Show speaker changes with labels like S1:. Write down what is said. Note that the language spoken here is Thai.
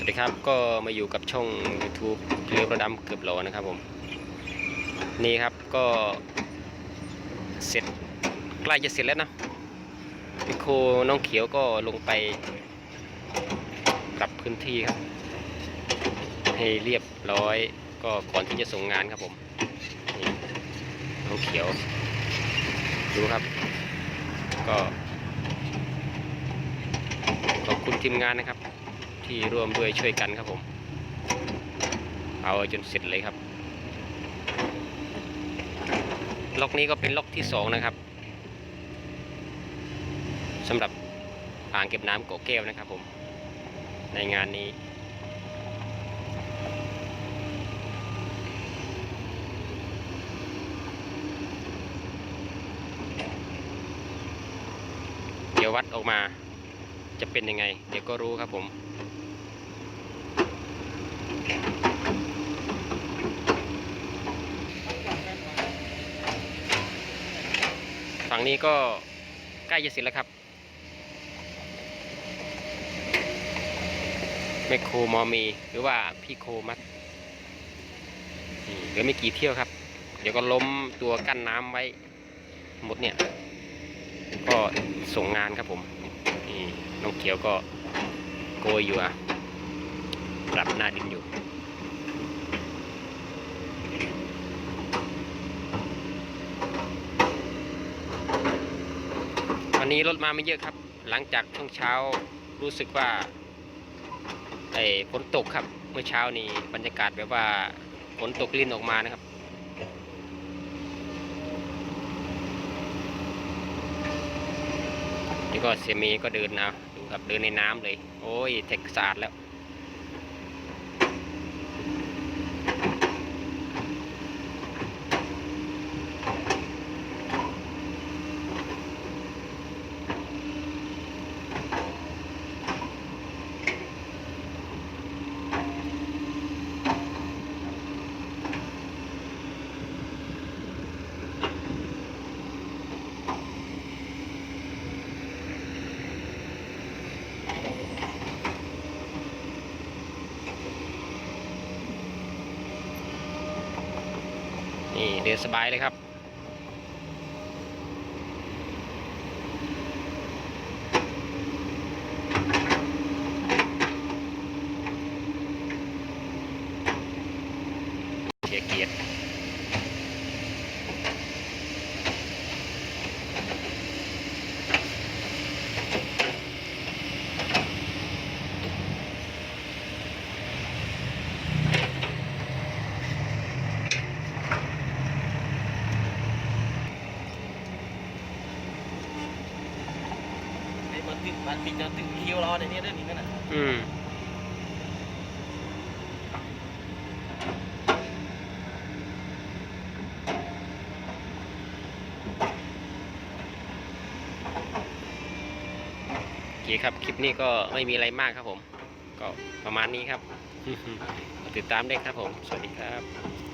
S1: สวัสดีครับก็มาอยู่กับช่อง YouTube เรือประดำเกือบโหลนะครับผม นี่ครับก็เสร็จใกล้จะเสร็จแล้วนะพิโคน้องเขียวก็ลงไปปรับพื้นที่ครับ ให้เรียบร้อยก็ก่อนที่จะส่งงานครับผมน้องเขียว ดูครับ ก็ขอบคุณทีมงานนะครับ ที่ร่วมด้วยช่วยกันครับผม เอาจนเสร็จเลยครับ ล็อกนี้ก็เป็นล็อกที่สองนะครับสำหรับอ่างเก็บน้ำโกแก้วนะครับผม ในงานนี้เดี๋ยววัดออกมาจะเป็นยังไง เดี๋ยวก็รู้ครับผม ฝั่งนี้ก็ใกล้จะเสร็จแล้วครับแมคโครมอมีหรือว่าพี่โคมัดเหลือไม่กี่เที่ยวครับ เดี๋ยวก็ล้มตัวกั้นน้ำไว้หมดเนี่ย ก็ส่งงานครับผมนี่น้องเขียวก็โกยอยู่อะ ปรับหน้าดินอยู่วันนี้รถมาไม่เยอะครับ หลังจากช่วงเช้ารู้สึกว่าไอ้ฝนตกครับ เมื่อเช้านี้บรรยากาศแบบว่าฝนตกลิ่นออกมานะครับ นี่ก็เซมีก็เดินเอาดูครับเดินในน้ำเลย โอ้ยเทคสะอาดแล้ว นี่เดินสบายเลยครับเกียร์เกียร์
S2: มันติดมันติดจะติดคิวรอในนี้ด้วยนี่นั่นน่ะ
S1: อืมโอเคครับ คลิปนี้ก็ไม่มีอะไรมากครับผม ก็ประมาณนี้ครับ ติดตามได้ครับผม สวัสดีครับ